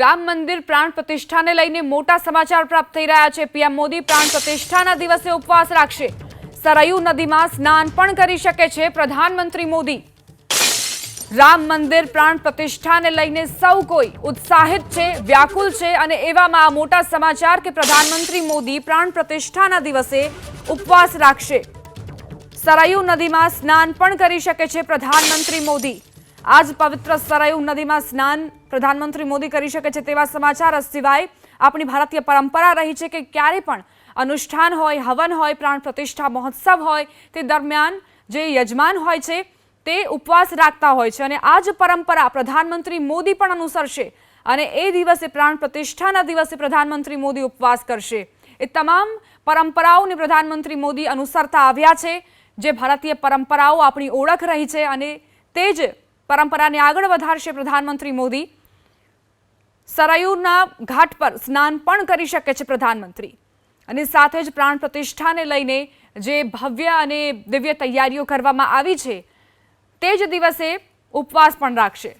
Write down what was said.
રામ મંદિર પ્રાણ પ્રતિષ્ઠાને લઈને મોટા સમાચાર પ્રાપ્ત થઈ રહ્યા છે. પીએમ મોદી પ્રાણ પ્રતિષ્ઠાના દિવસે ઉપવાસ રાખશે. સરયુ નદીમાં સ્નાન પણ કરી શકે છે પ્રધાનમંત્રી મોદી. રામ મંદિર પ્રાણ પ્રતિષ્ઠાને લઈને સૌ કોઈ ઉત્સાહિત છે, વ્યાકુલ છે અને એવામાં આ મોટા સમાચાર કે પ્રધાનમંત્રી મોદી પ્રાણ પ્રતિષ્ઠાના દિવસે ઉપવાસ રાખશે. સરયુ નદીમાં સ્નાન પણ કરી શકે છે પ્રધાનમંત્રી મોદી. આજ પવિત્ર સરયુ નદીમાં સ્નાન પ્રધાનમંત્રી મોદી કરી શકે છે તેવા સમાચાર. સિવાય આપણી ભારતીય પરંપરા રહી છે કે ક્યારે પણ અનુષ્ઠાન હોય, હવન હોય, પ્રાણ પ્રતિષ્ઠા, મહોત્સવ હોય, તે દરમિયાન જે યજમાન હોય છે તે ઉપવાસ રાખતા હોય છે અને આ જ પરંપરા પ્રધાનમંત્રી મોદી પણ અનુસરશે અને એ દિવસે પ્રાણ પ્રતિષ્ઠાના દિવસે પ્રધાનમંત્રી મોદી ઉપવાસ કરશે. એ તમામ પરંપરાઓને પ્રધાનમંત્રી મોદી અનુસરતા આવ્યા છે. જે ભારતીય પરંપરાઓ આપણી ઓળખ રહી છે અને તે જ પરંપરાને આગળ વધારશે પ્રધાનમંત્રી મોદી. સરયુના ઘાટ પર સ્નાન પણ કરી શકે છે પ્રધાનમંત્રી. અને સાથે જ પ્રાણ પ્રતિષ્ઠાને લઈને જે ભવ્ય અને દિવ્ય તૈયારીઓ કરવામાં આવી છે, તે જ દિવસે ઉપવાસ પણ રાખશે.